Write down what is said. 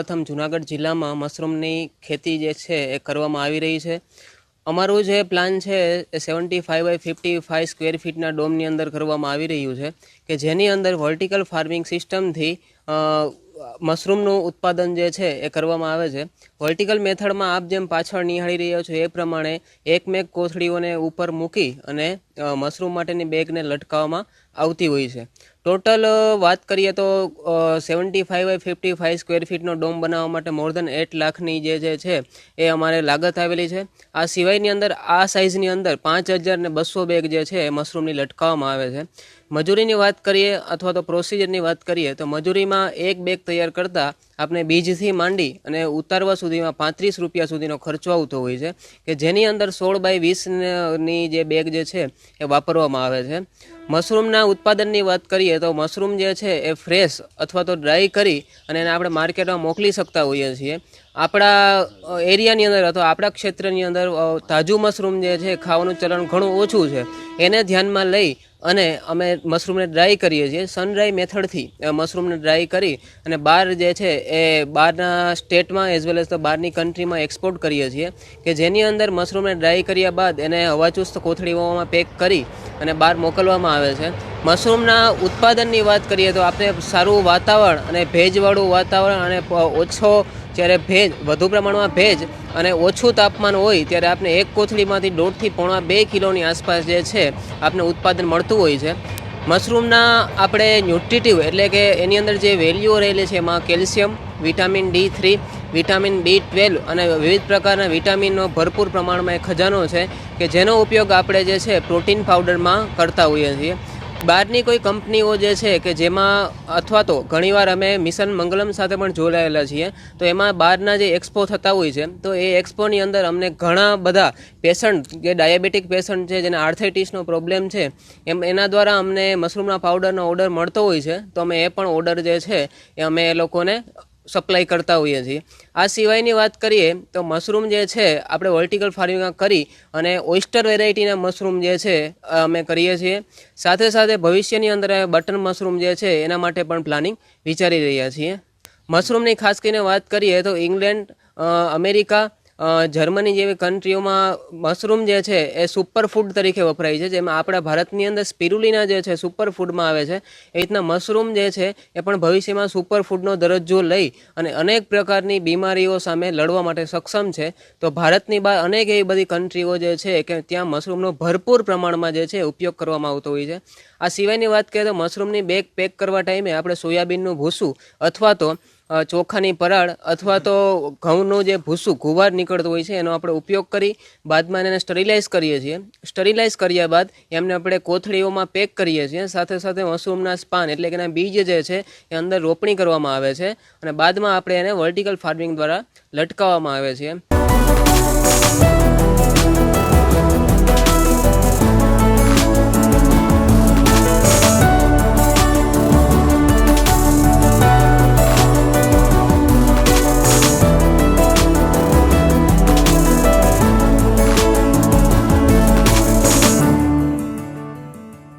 સૌપ્રથમ જુનાગઢ જિલ્લામાં મશરૂમની ખેતી જે છે એ કરવામાં આવી રહી છે. અમારું જે પ્લાન છે એ seventy five by fifty five square ફીટના ડોમની અંદર કરવામાં આવી રહ્યું છે કે જેની અંદર વર્ટિકલ ફાર્મિંગ સિસ્ટમથી મશરૂમનું ઉત્પાદન જે છે એ કરવામાં આવે છે. વર્ટિકલ મેથડમાં આપ જેમ પાછળ નિહાળી રહ્યા છો એ પ્રમાણે એકમેક કોથળીઓને ઉપર મૂકી અને મશરૂમ માટેની બેગને લટકાવવામાં આવતી હોય છે. ટોટલ વાત કરીએ તો seventy five by fifty five square ફીટનો dome બનાવવા માટે મોર દેન એટ લાખની જે જે છે, એ અમારે લાગત આવેલી છે. આ સિવાયની અંદર, આ સાઇઝની અંદર પાંચ હજાર ને બસો બેગ જે છે, એ મશરૂમની લટકાવવામાં આવે છે. મજૂરીની વાત કરીએ અથવા તો પ્રોસિજરની વાત કરીએ તો મજૂરીમાં એક બેગ તૈયાર કરતાં આપણે બીજથી માંડી અને ઉતારવા સુધીમાં પાંત્રીસ રૂપિયા સુધીનો ખર્ચો આવતો હોય છે, કે જેની અંદર સોળ બાય વીસની જે બેગ જે છે એ વાપરવામાં આવે છે. મશરૂમના ઉત્પાદનની વાત કરીએ તો મશરૂમ જે છે એ ફ્રેશ અથવા તો ડ્રાય કરી અને એને આપણે માર્કેટમાં મોકલી શકતા હોઈએ છીએ. આપણા એરિયાની અંદર અથવા આપણા ક્ષેત્રની અંદર તાજું મશરૂમ જે છે, ખાવાનું ચલણ ઘણું ઓછું છે. એને ધ્યાનમાં લઈ અને અમે મશરૂમને ડ્રાય કરીએ છીએ. સનડ્રાય મેથડથી મશરૂમને ડ્રાય કરી અને બહાર જે છે, એ બહારના સ્ટેટમાં એઝ વેલ એઝ તો બહારની કન્ટ્રીમાં એક્સપોર્ટ કરીએ છીએ કે જેની અંદર મશરૂમને ડ્રાય કર્યા બાદ એને હવાચુસ્ત કોથળીઓમાં પેક કરી અને બહાર મોકલવામાં આવે છે. મશરૂમના ઉત્પાદનની વાત કરીએ તો આપણે સારું વાતાવરણ અને ભેજવાળું વાતાવરણ અને ઓછો જ્યારે ભેજ, વધુ પ્રમાણમાં ભેજ અને ઓછું તાપમાન હોય ત્યારે આપણે એક કોથળીમાંથી દોઢથી પોણા બે કિલોની આસપાસ જે છે આપણે ઉત્પાદન મળતું હોય છે. મશરૂમના આપણે ન્યુટ્રિટિવ એટલે કે એની અંદર જે વેલ્યુઓ રહેલી છે એમાં calcium, vitamin D three, vitamin B twelve અને વિવિધ પ્રકારના વિટામિનનો ભરપૂર પ્રમાણમાં એક ખજાનો છે કે જેનો ઉપયોગ આપણે જે છે પ્રોટીન પાવડરમાં કરતા હોઈએ છીએ. બહારની કોઈ કંપનીઓ જે છે કે જેમાં અથવા તો ઘણીવાર અમે મિશન મંગલમ સાથે પણ જોડાયેલા છીએ, તો એમાં બહારના જે એક્સપો થતા હોય છે, તો એ એક્સપોની અંદર અમને ઘણા બધા પેશન્ટ, જે ડાયાબિટીક પેશન્ટ છે, જેને આર્થેટિસનો પ્રોબ્લેમ છે, એમ એના દ્વારા અમને મશરૂમના પાવડરનો ઓર્ડર મળતો હોય છે, તો અમે એ પણ ઓર્ડર જે છે, એ અમે એ લોકોને સપ્લાય કરતા હોઈએ છીએ. આ સિવાયની વાત કરીએ તો મશરૂમ જે છે, આપણે વર્ટિકલ ફાર્મિંગ કરી અને ઓઇસ્ટર વેરાયટીના મશરૂમ જે છે અમે કરીએ છીએ. સાથે સાથે ભવિષ્યની અંદર બટન મશરૂમ જે છે, એના માટે પણ પ્લાનિંગ વિચારી રહ્યા છીએ. મશરૂમની ખાસ કરીને વાત કરીએ તો ઇંગ્લેન્ડ અમેરિકા જર્મની જેવી કન્ટ્રીઓમાં મશરૂમ જે છે એ સુપર ફૂડ તરીકે વપરાય છે, જેમાં આપણા ભારતની અંદર સ્પિરુલિના જે છે સુપર ફૂડમાં આવે છે, એ રીતના મશરૂમ જે છે એ પણ ભવિષ્યમાં સુપર ફૂડનો દરજ્જો લઈ અને અનેક પ્રકારની બીમારીઓ સામે લડવા માટે સક્ષમ છે. તો ભારતની બહાર અનેક એવી બધી કન્ટ્રીઓ જે છે કે ત્યાં મશરૂમનો ભરપૂર પ્રમાણમાં જે છે ઉપયોગ કરવામાં આવતો હોય છે. આ સિવાયની વાત કરીએ તો મશરૂમની બેગ પેક કરવા ટાઈમે આપણે સોયાબીનનું ભૂસું અથવા તો ચોખાની પરાળ અથવા તો ઘઉંનું જે ભૂસું, ગુવાર નીકળતું હોય છે, એનો આપણે ઉપયોગ કરી બાદમાં એને સ્ટરીલાઇઝ કરીએ છીએ. સ્ટરીલાઇઝ કર્યા બાદ એમને આપણે કોથળીઓમાં પેક કરીએ છીએ. સાથે સાથે મશરૂમના સ્પાન એટલે કે એના બીજ જે છે, એ અંદર રોપણી કરવામાં આવે છે અને બાદમાં આપણે એને વર્ટિકલ ફાર્મિંગ દ્વારા લટકાવવામાં આવે છે.